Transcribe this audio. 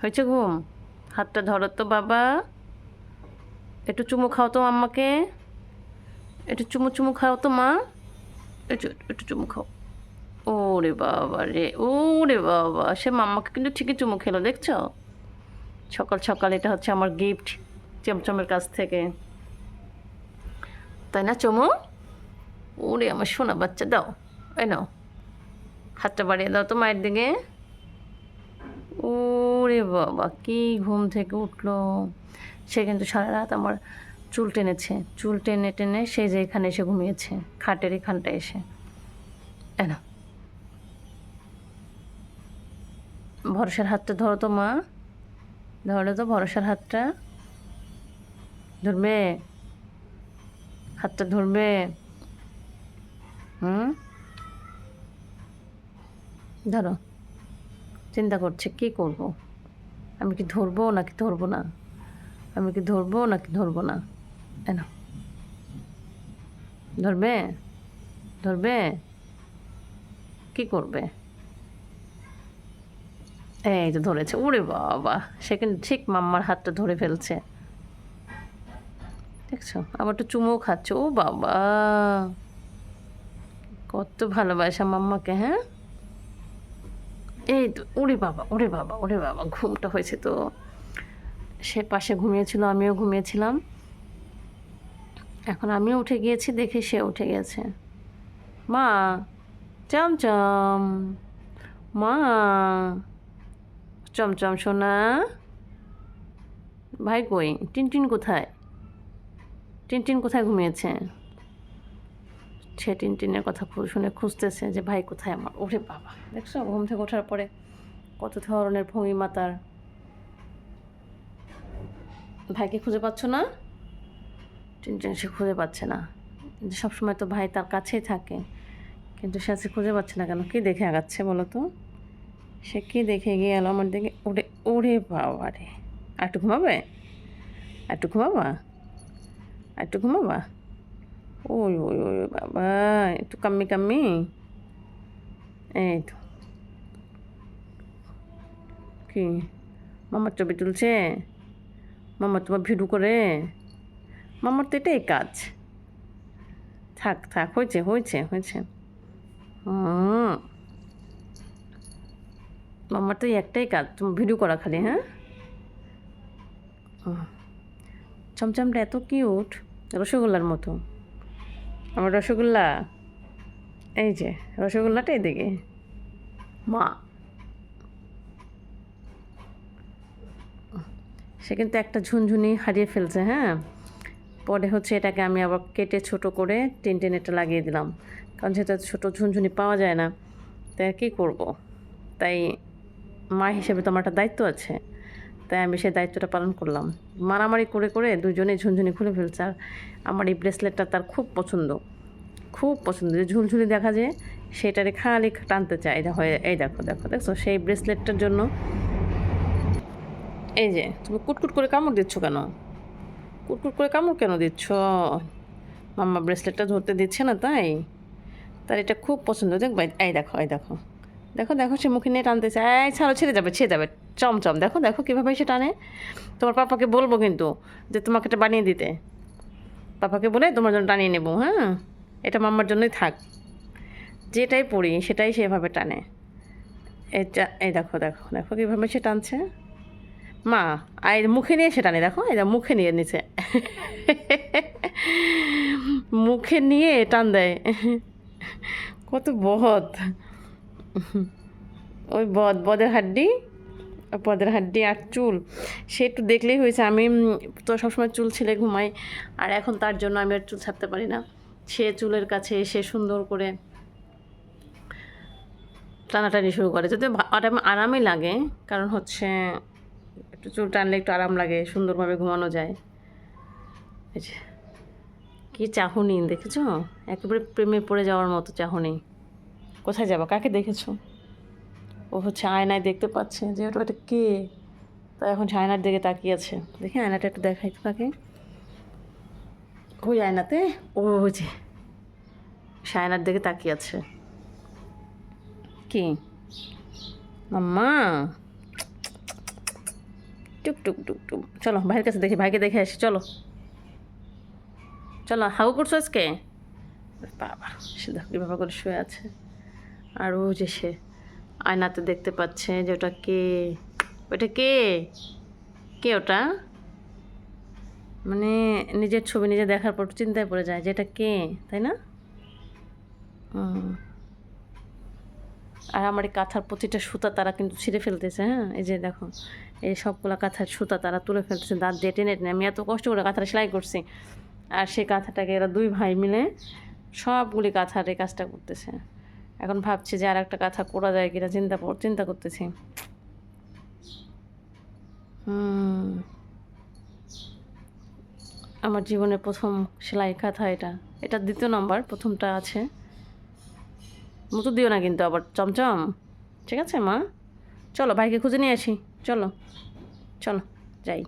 হয়েছে ঘুম হাতটা ধরো তো বাবা। একটু চুমু খাও তো আম্মাকে। একটু চুমু চুমু খাও তো মা। একটু একটু চুমু খাও। ওরে বাবা রে, ওরে বাবা। সে মাম্মাকে কিন্তু ঠিকই চুমু খেলো, দেখছ? সকাল সকাল এটা হচ্ছে আমার গিফট চমচমের কাছ থেকে। তাই না চমু? ওরে আমার সোনা বাচ্চা, দাও, এই নাও। হাতটা বাড়িয়ে দাও তো মায়ের দিকে। ওরে বাবা কি ঘুম থেকে উঠল? সে কিন্তু সারা রাত আমার চুল টেনেছে। চুল টেনে টেনে সে যে এখানে এসে ঘুমিয়েছে, খাটের এখানটা এসে। না। ভরসার হাতটা ধরো তো, মা। ধরো তো ভরসার হাতটা। ধরবে? হাতটা ধরবে? হুম? ধরো। চিন্তা করছে, কি করব? আমি কি ধরবো নাকি ধরবো না? আমি কি ধরবো নাকি ধরবো না? এনা ধরবে? ধরবে? কি করবে? এই তো ধরেছে। ওরে বাবা সেখানে ঠিক মাম্মার হাতটা ধরে ফেলছে। দেখছ? আবার একটু চুমো খাচ্ছে। ও বাবা, কত ভালোবাসা মাম্মাকে হ্যাঁ? এই ওরে বাবা ওরে বাবা ওরে বাবা, ঘুমটা হয়েছে তো। সে পাশে ঘুমিয়েছিল, আমিও ঘুমিয়েছিলাম। এখন আমিও উঠে গিয়েছি, দেখে সে উঠে গেছে। মা চমচম মা চমচম সোনা। ভাই কই? টিনটিন কোথায়? টিনটিন কোথায় ঘুমিয়েছে? সে টিনটিনের কথা শুনে খুঁজতেছে যে, ভাই, কোথায় আমার? ওরে বাবা, দেখছ? ঘুম থেকে ওঠার পরে কত ধরনের ভঙ্গিমা তার। ভাইকে খুঁজে পাচ্ছ না? টিনটিন সে খুঁজে পাচ্ছে না। সবসময় তো ভাই তার কাছেই থাকে। কিন্তু সে আজকে খুঁজে পাচ্ছে না কেন? কী দেখে আগাচ্ছে বলো তো? সে কী দেখে গিয়ে এলো আমার দিকে? ওরে ওরে বাবা রে। একটু ঘুমাবে? একটু ঘুমাবা? একটু ঘুমাবা? ওই ওই ওই বাবা, একটু কাম্মি কাম্মি। এই তো। কি? মামার ছবি তুলছে? মামার তোমার ভিডিও করে? মামার তো এটাই কাজ। থাক থাক, হয়েছে হয়েছে হয়েছে। হুম। মামার তো একটাই কাজ, তুমি ভিডিও করা খালি হ্যাঁ? চমচমটা এত কিউট, রসগোল্লার মতো। আমার রসগোল্লা, এই যে, রসগোল্লাটা এদিকে। মা। সে কিন্তু একটা ঝুনঝুনি হারিয়ে ফেলছে হ্যাঁ? পরে হচ্ছে এটাকে আমি আবার কেটে ছোট করে টেন টেনেটা লাগিয়ে দিলাম। কারণ সেটা ছোটো ঝুনঝুনি পাওয়া যায় না। তাই কী করব? তাই মা হিসেবে তো আমার একটা দায়িত্ব আছে। তাই আমি সেই দায়িত্বটা পালন করলাম। মারামারি করে করে দুজনে ঝুনঝুনি খুলে ফেলছে। আর আমার এই ব্রেসলেটটা তার খুব পছন্দ। খুব পছন্দ। যে ঝুলঝুলি দেখা যায়, সেটারে খালি টানতে চায়। এটা হয়ে এই দেখো দেখো, দেখছ? সেই ব্রেসলেটটার জন্য এই যে, তুমি কুটকুট করে কামড় দিচ্ছ কেন? কুটকুট করে কামড় কেন দিচ্ছ? মাম্মা ব্রেসলেটটা ধরতে দিচ্ছে না তাই? তার এটা খুব পছন্দ। দেখবে, এই দেখো এই দেখো। দেখো দেখো, সে মুখে নিয়ে টানতে চায় এই ছাড়ো, ছেড়ে যাবে ছেড়ে যাবে। চমচম দেখো দেখো কীভাবে সে টানে। তোমার পাপাকে বলব কিন্তু যে তোমাকে এটা বানিয়ে দিতে। পাপাকে বলে তোমার জন্য টানিয়ে নেব হ্যাঁ? এটা মাম্মার জন্যই থাক। যেটাই পড়ি, সেটাই সেভাবে টানে। এটা, এই দেখো দেখো দেখো কীভাবে সে টানছে। মা আর মুখে নিয়ে সে টানে, দেখো এটা মুখে নিয়ে নিচে মুখে নিয়ে টান দেয়। কত বহত ওই বদ, বদের হাড্ডি পদের হাড্ডি আর চুল। সে একটু দেখলেই হয়েছে, আমি তো সবসময় চুল ছেলে ঘুমাই, আর এখন তার জন্য আমি আর চুল ছাড়তে পারি না। সে চুলের কাছে এসে সুন্দর করে টানাটানি শুরু করে। ভা- আরাম, আরামই লাগে, কারণ হচ্ছে একটু চুল টানলে একটু আরাম লাগে, সুন্দরভাবে ঘুমানো যায়। কি চাহনি, দেখেছ? একেবারে প্রেমে পড়ে যাওয়ার মতো চাহনি। কোথায় যাব? কাকে দেখেছ? ও হচ্ছে আয়নায় দেখতে পাচ্ছে। যে ওটা ওটা কে? তা এখন আয়নার দিকে তাকিয়ে আছে। দেখি আয়নাটা একটু দেখাই তাকে ওই আয়নাতে? ও যে, সে আয়নার দিকে তাকিয়ে আছে। কি? মাম্মা! টুক টুক টুক টুক। চলো, ভাইয়ের কাছে দেখি, ভাইকে দেখে আসি। চলো। চলো, হাউ করছ আজকে? বাবা, সে দেখো কীভাবে করে শুয়ে আছে। আর ও যে সে আয়নাতে দেখতে পাচ্ছে যে ওটা কে? ওটা কে? কে ওটা? মানে নিজের ছবি নিজে দেখার পর চিন্তায় পড়ে যায় যে এটা কে, তাই না? আর আমার এই কাঁথার প্রতিটা সুতা তারা কিন্তু ছিঁড়ে ফেলতেছে হ্যাঁ? এই যে দেখো, এই সবগুলা কাঁথার সুতা তারা তুলে ফেলতেছে, দাঁত দিয়ে টেনে টেনে। আমি এত কষ্ট করে কাঁথাটা সেলাই করছি। আর সেই কাঁথাটাকে এরা দুই ভাই মিলে সবগুলি কাঁথার এই কাজটা করতেছে। এখন ভাবছি যে আর একটা কাঁথা করা যায় কিনা, চিন্তা চিন্তা করতেছি। আমার জীবনে প্রথম সেলাই কাঁথা এটা। এটা দ্বিতীয় নম্বর, প্রথমটা আছে। মতো দিও না কিন্তু আবার, চমচম। ঠিক আছে, মা? চলো, ভাইকে খুঁজে নিয়ে আসি। চলো চলো, যাই।